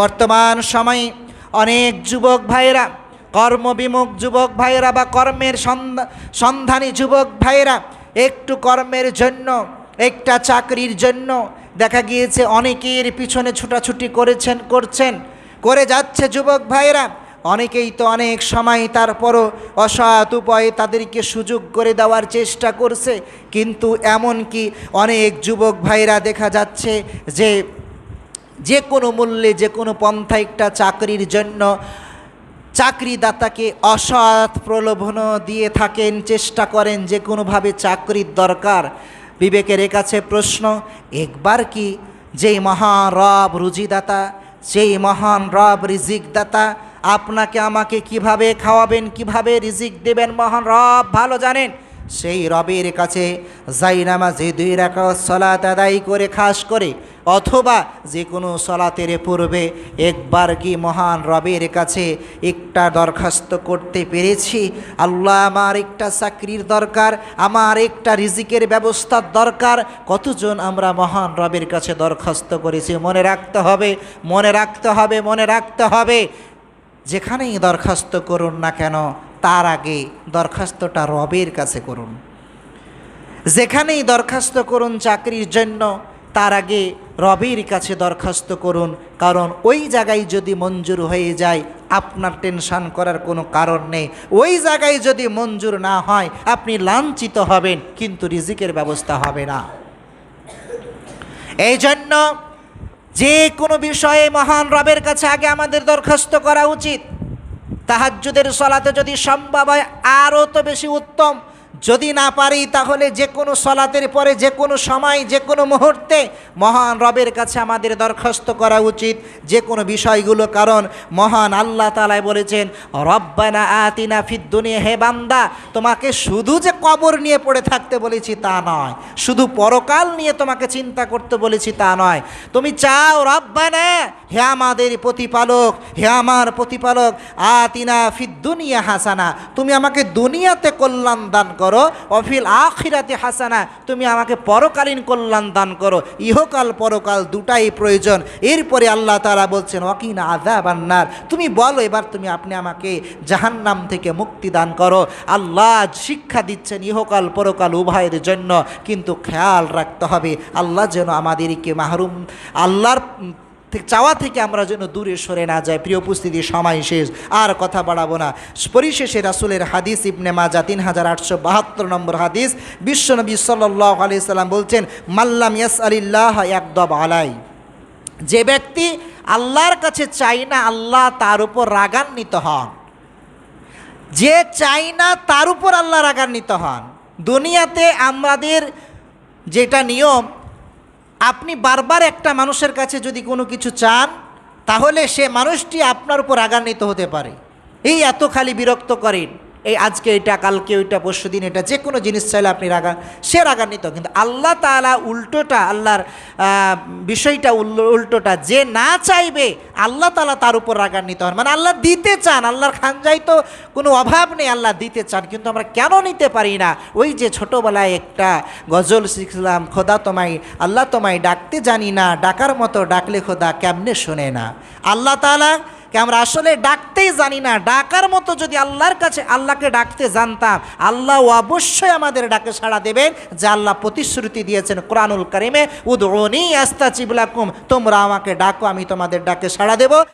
বর্তমান সময়ে অনেক যুবক ভাইয়েরা কর্মবিমুখ যুবক ভাইয়েরা বা কর্মের সন্ধানী যুবক ভাইয়েরা, একটু কর্মের জন্য, একটা চাকরির জন্য দেখা গিয়েছে অনেকের পিছনে ছুটাছুটি করেছেন, করছেন, করে যাচ্ছে যুবক ভাইয়েরা। অনেকেই তো অনেক সময় তারপরও অসৎ উপায়ে তাদেরকে সুযোগ করে দেওয়ার চেষ্টা করছে, কিন্তু এমন কি অনেক যুবক ভাইরা দেখা যাচ্ছে যে যে কোনো মূল্যে, যে কোনো পন্থা একটা চাকরির জন্য চাকরিদাতাকে অসৎ প্রলোভন দিয়ে থাকেন, চেষ্টা করেন, যে কোনোভাবে চাকরির দরকার। বিবেকের কাছে প্রশ্ন, একবার কি যেই মহান রব রুজিদাতা সেই মহান রব রিজিকদাতা আপনাকে আমাকে কীভাবে খাওয়াবেন, কীভাবে রিজিক দেবেন মহান রব, ভালো জানেন। সেই রবের কাছে যাই নামাজে দুই রাখা সলাত আদায় করে, খাস করে, অথবা যে কোনো সলাতের পূর্বে একবার কি মহান রবের কাছে একটা দরখাস্ত করতে পেরেছি? আল্লাহ, আমার একটা চাকরির দরকার, আমার একটা রিজিকের ব্যবস্থার দরকার। কতজন আমরা মহান রবের কাছে দরখাস্ত করেছি? মনে রাখতে হবে, মনে রাখতে হবে, মনে রাখতে হবে। যেখানেই দরখাস্ত করুন না কেন তার আগে দরখাস্তটা রবের কাছে করুন। যেখানেই দরখাস্ত করুন চাকরির জন্য, তার আগে রবের কাছে দরখাস্ত করুন। কারণ ওই জায়গায় যদি মঞ্জুর হয়ে যায়, আপনার টেনশান করার কোনো কারণ নেই। ওই জায়গায় যদি মঞ্জুর না হয়, আপনি লাঞ্ছিত হবেন, কিন্তু রিজিকের ব্যবস্থা হবে না। এই জন্য যে কোনো বিষয়ে মহান রবের কাছে আগে আমাদের দরখাস্ত করা উচিত। তাহাজ্জুদের সলাতে যদি সম্ভব হয় আরও তো বেশি উত্তম। যদি না পারি, তাহলে যে কোনো সলাতের পরে, যে কোনো সময়, যে কোনো মুহূর্তে মহান রবের কাছে আমাদের দরখাস্ত করা উচিত যে কোনো বিষয়গুলো। কারণ মহান আল্লাহ তালায় বলেছেন, রব্বানা আতিনা ফিদ্দুনিয়া হে বান্দা। তোমাকে শুধু যে কবর নিয়ে পড়ে থাকতে বলেছি তা নয়, শুধু পরকাল নিয়ে তোমাকে চিন্তা করতে বলেছি তা নয়। তুমি চাও, রব্বানা, হে আমাদের প্রতিপালক, হে আমার প্রতিপালক, আতিনা ফিদ্দুনিয়া হাসানা। তুমি আমাকে দুনিয়াতে কল্যাণ দান করো। অফিল আখিরাতে হাসানা, তুমি আমাকে পরকালীন কল্যাণ দান করো। ইহকাল পরকাল দুটাই প্রয়োজন। এরপরে আল্লাহ তারা বলছেন, ওয়াকিনা আজাব আন্নার তুমি বলো, এবার তুমি আপনি আমাকে জাহান্নাম থেকে মুক্তি দান করো। আল্লাহ শিক্ষা দিচ্ছেন ইহকাল পরকাল উভয়ের জন্য, কিন্তু খেয়াল রাখতে হবে, আল্লাহ যেন আমাদেরকে মাহরুম, আল্লাহর চাওয়া থেকে আমরা যেন দূরে সরে না যাই। প্রিয় উপস্থিতি, সময় শেষ, আর কথা বাড়াবো না। পরিশেষে রাসুলের হাদিস, ইবনে মাজা তিন হাজার আটশো বাহাত্তর নম্বর হাদিস বিশ্বনবী সাল্লাহ আলি সাল্লাম বলছেন মাল্লাম ইয়াস আলিল্লাহ একদব আলাই। যে ব্যক্তি আল্লাহর কাছে চাই না, আল্লাহ তার উপর রাগান্বিত হন। যে চাই না, তার উপর আল্লাহ রাগান্বিত হন। দুনিয়াতে আমাদের যেটা নিয়ম আপনি বারবার একটা মানুষের কাছে যদি কোনো কিছু চান, তাহলে সে মানুষটি আপনার উপর রাগান্বিত হতে পারে। এই এত খালি বিরক্ত করেন এই আজকে এটা, কালকে ওইটা, পরশু দিন এটা, যে কোনো জিনিস চাইলে আপনি রাগা, সে রাগান্বিত, কিন্তু আল্লাহ তালা উল্টোটা, আল্লাহর বিষয়টা উল্টোটা যে না চাইবে, আল্লাহ তালা তার উপর রাগান্বিত হন। মানে আল্লাহ দিতে চান, আল্লাহর খানজাই তো কোনো অভাব নেই আল্লাহ দিতে চান, কিন্তু আমরা কেন নিতে পারি না? ওই যে ছোটোবেলায় একটা গজল শিখলাম, খোদা তোমায়, আল্লাহ তোমায় ডাকতে জানি না, ডাকার মতো ডাকলে খোদা কেমনে শোনে না? আল্লাহ তালা কে আমরা আসলে ডাকতেই জানি না। ডাকার মতো যদি আল্লাহর কাছে আল্লাহকে ডাকতে জানতাম আল্লাহ অবশ্যই আমাদের ডাকে সাড়া দেবেন যে আল্লাহ প্রতিশ্রুতি দিয়েছেন কোরআনুল করিমে উদরণী আস্তা চিবলাকুম তোমরা আমাকে ডাকো, আমি তোমাদের ডাকে সাড়া দেব।